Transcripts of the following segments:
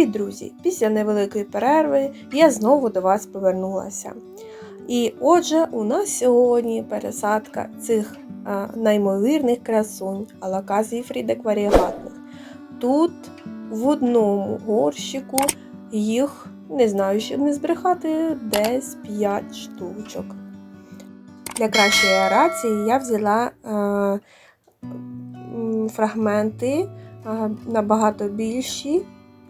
Привіт, друзі! Після невеликої перерви я знову до вас повернулася. І отже, у нас сьогодні пересадка цих а, неймовірних красунь алаказії фрідек варігатних. Тут в одному горщику їх, не знаю, щоб не збрехати, десь 5 штучок. Для кращої аерації я взяла е, фрагменти е, набагато більші,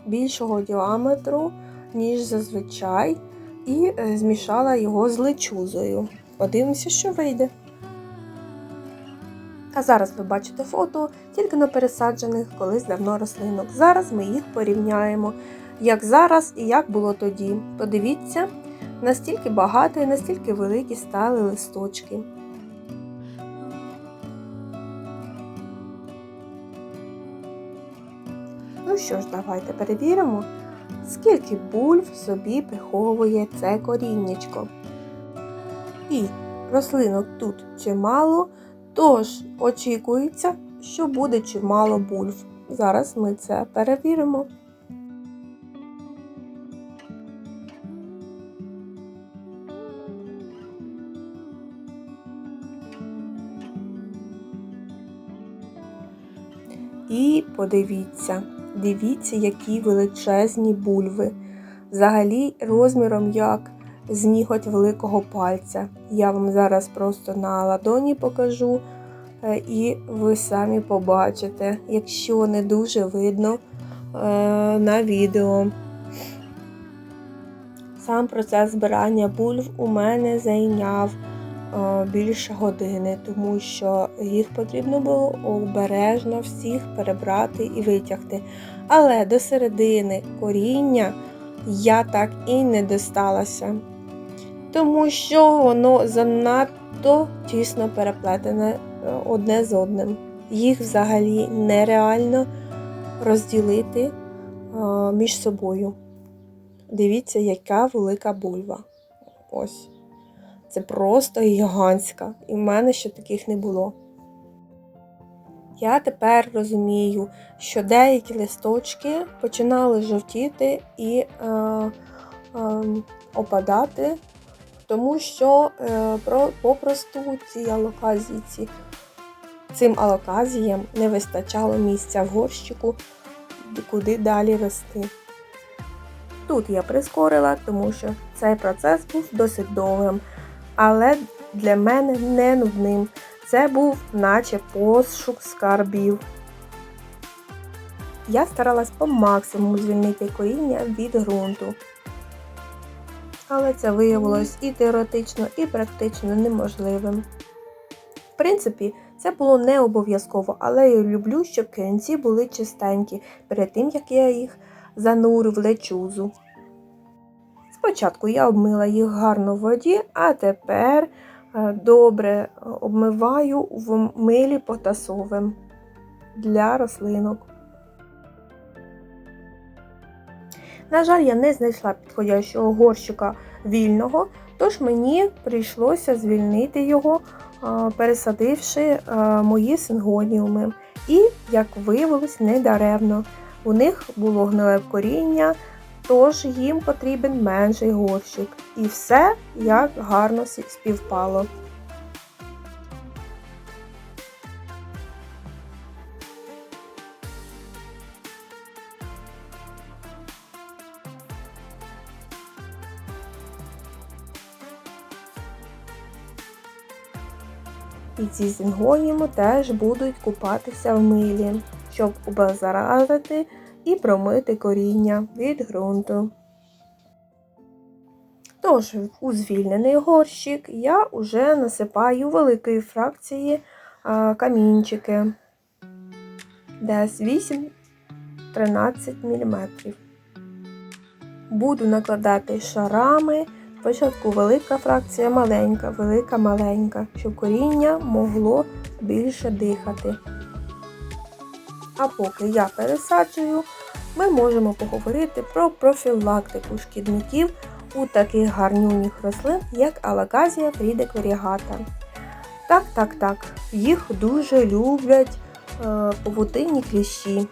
більшого діаметру, ніж зазвичай, і е, змішала його з лечузою. Подивимося, що вийде. А зараз ви бачите фото тільки на пересаджених колись давно рослинок. Зараз ми їх порівняємо, як зараз і як було тоді. Подивіться, настільки багато і настільки великі стали листочки. Що ж, давайте перевіримо, скільки бульв собі приховує це коріннячко. І рослинок тут чимало, тож очікується, що буде чимало бульв. Зараз ми це перевіримо. І подивіться, дивіться, які величезні бульви. Взагалі розміром як з великого пальця. Я вам зараз просто на ладоні покажу, е, і ви самі побачите, якщо не дуже видно е, на відео. Сам процес збирання бульв у мене зайняв більше години, тому що їх потрібно було обережно всіх перебрати і витягти. Але до середини коріння я так і не досталася, тому що воно занадто тісно переплетене е, одне з одним. Їх взагалі нереально розділити е, між собою. Дивіться, яка велика бульва. Ось. Це просто гігантська. І в мене ще таких не було. Я тепер розумію, що деякі листочки починали жовтіти і е, е, опадати, тому що е, про, попросту ці алоказії, цим алоказіям не вистачало місця в горщику, куди далі рости. Тут я прискорила, тому що цей процес був досить довгим, але для мене не нудним. Це був наче пошук скарбів. Я старалась по максимуму звільнити коріння від ґрунту. Але це виявилось і теоретично, і практично неможливим. В принципі, це було не обов'язково, але я люблю, щоб корінці були чистенькі перед тим, як я їх занурю в лечузу. Спочатку я обмила їх гарно в воді, а тепер е, добре обмиваю в милі потасовим для рослинок. На жаль, я не знайшла підходящого горщика вільного, тож мені прийшлося звільнити його, е, пересадивши е, мої сингоніуми. І, як виявилось, недаремно. У них було гниле коріння, тож їм потрібен менший горщик. І все як гарно співпало. І ці зінгоніми теж будуть купатися в милі, щоб обеззаразити і промити коріння від ґрунту. Тож, у звільнений горщик я вже насипаю великої фракції камінчики, десь 8-13 мм. Буду накладати шарами. Спочатку велика фракція маленька, велика маленька, щоб коріння могло більше дихати. А поки я пересаджую, ми можемо поговорити про профілактику шкідників у таких гарнюніх рослин, як алаказія фрідек варігата. Так, так, так, їх дуже люблять е, павутинні кліщі.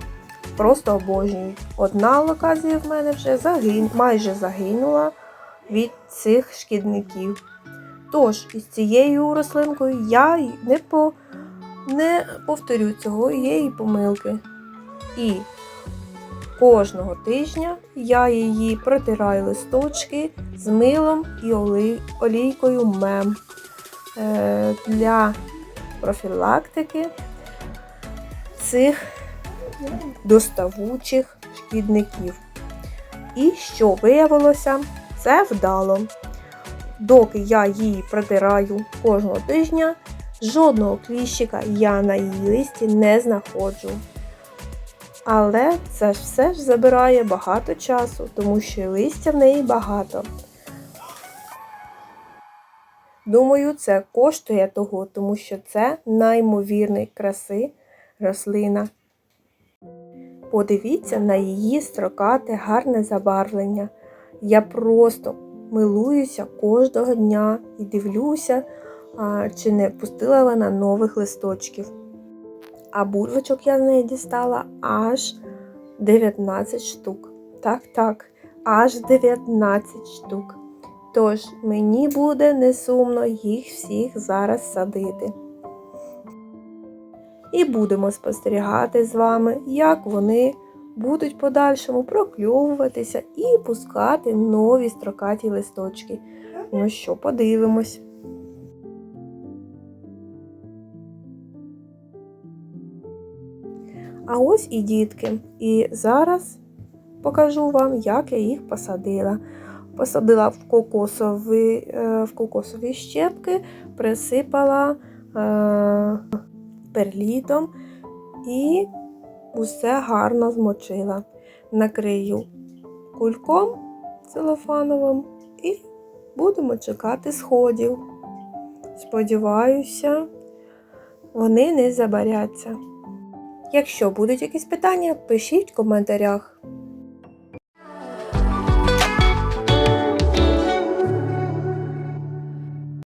просто обожнюють. Одна локація в мене вже загин... майже загинула від цих шкідників. Тож, із цією рослинкою я не, по... не повторю цього її помилки. І кожного тижня я її протираю листочки з милом і олійкою мем е, для профілактики цих доставучих шкідників. І що виявилося, це вдало. Доки я її протираю кожного тижня, жодного кліщика я на її листі не знаходжу. Але це ж все ж забирає багато часу, тому що листя в неї багато. Думаю, це коштує того, тому що це неймовірної краси рослина. Подивіться на її строкате гарне забарвлення. Я просто милуюся кожного дня і дивлюся, чи не пустила вона нових листочків. А бульвочок я з неї дістала аж 19 штук. Так, так, аж 19 штук. Тож мені буде не сумно їх всіх зараз садити. І будемо спостерігати з вами, як вони будуть в подальшому прокльовуватися і пускати нові строкаті листочки. Ну що, подивимось. А ось і дітки. І зараз покажу вам, як я їх посадила. Посадила в кокосові, е, в кокосові щепки, присипала е, перлітом і усе гарно змочила. Накрию кульком целофановим і будемо чекати сходів. Сподіваюся, вони не забаряться. Якщо будуть якісь питання, пишіть в коментарях.